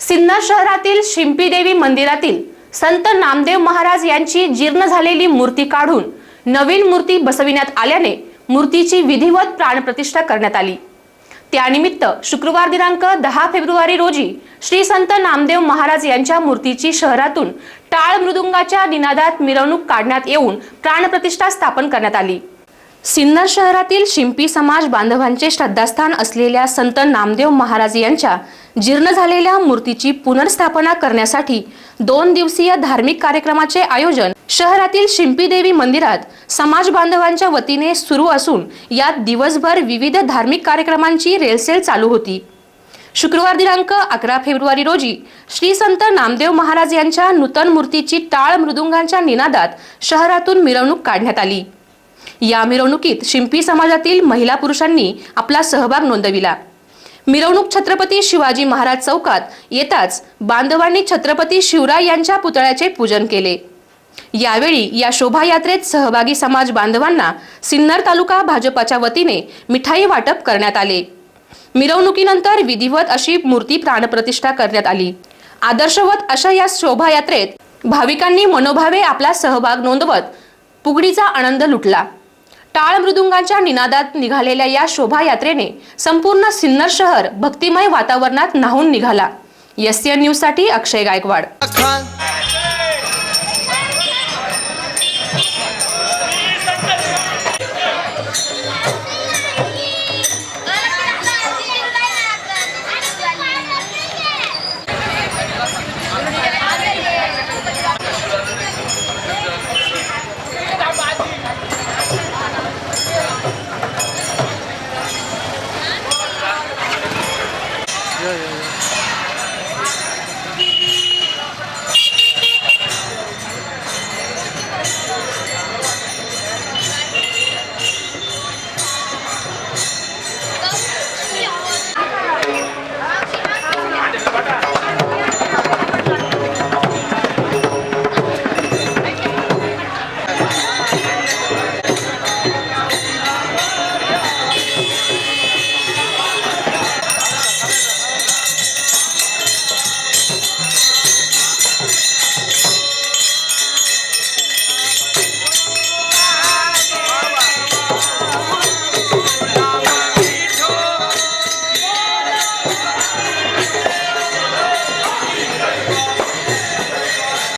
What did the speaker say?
सिन्नर शहरातील शिंपी देवी मंदिरातील संत नामदेव महाराज यांची जीर्ण झालेली मूर्ती काढून नवीन मूर्ती बसविण्यात आल्याने मूर्तीची विधिवत प्राणप्रतिष्ठा करण्यात आली. त्यानिमित्त शुक्रवार दिनांक दहा फेब्रुवारी रोजी श्री संत नामदेव महाराज यांच्या मूर्तीची शहरातून टाळ मृदुंगाच्या निनादात मिरवणूक काढण्यात येऊन प्राणप्रतिष्ठा स्थापन करण्यात आली. सिन्नर शहरातील शिंपी समाज बांधवांचे श्रद्धास्थान असलेल्या संत नामदेव महाराज यांच्या जीर्ण झालेल्या मूर्तीची पुनर्स्थापना करण्यासाठी दोन दिवसीय धार्मिक कार्यक्रमाचे आयोजन शहरातील शिंपी देवी मंदिरात समाज बांधवांच्या वतीने सुरू असून यात दिवसभर विविध धार्मिक कार्यक्रमांची रेलसेल चालू होती. शुक्रवार दिनांक अकरा फेब्रुवारी रोजी श्री संत नामदेव महाराज यांच्या नूतन मूर्तीची टाळ मृदुंगांच्या निनादात शहरातून मिरवणूक काढण्यात आली. या मिरवणुकीत शिंपी समाजातील महिला पुरुषांनी आपला सहभाग नोंदविला. मिरवणूक छत्रपती शिवाजी महाराज चौकात येताच बांधवांनी छत्रपती शिवराय यांच्या पुतळ्याचे पूजन केले. यावेळी या शोभायात्रेत सहभागी समाज बांधवांना सिन्नर तालुका भाजपाच्या वतीने मिठाई वाटप करण्यात आले. मिरवणुकीनंतर विधिवत अशी मूर्ती प्राणप्रतिष्ठा करण्यात आली. आदर्शवत अशा या शोभायात्रेत भाविकांनी मनोभावे आपला सहभाग नोंदवत पुगडीचा आनंद लुटला. टाळ मृदुंगांच्या निनादात निघालेल्या या शोभायात्रेने संपूर्ण सिन्नर शहर भक्तिमय वातावरणात न्हावून निघाला. एस न्यूजसाठी अक्षय गायकवाड.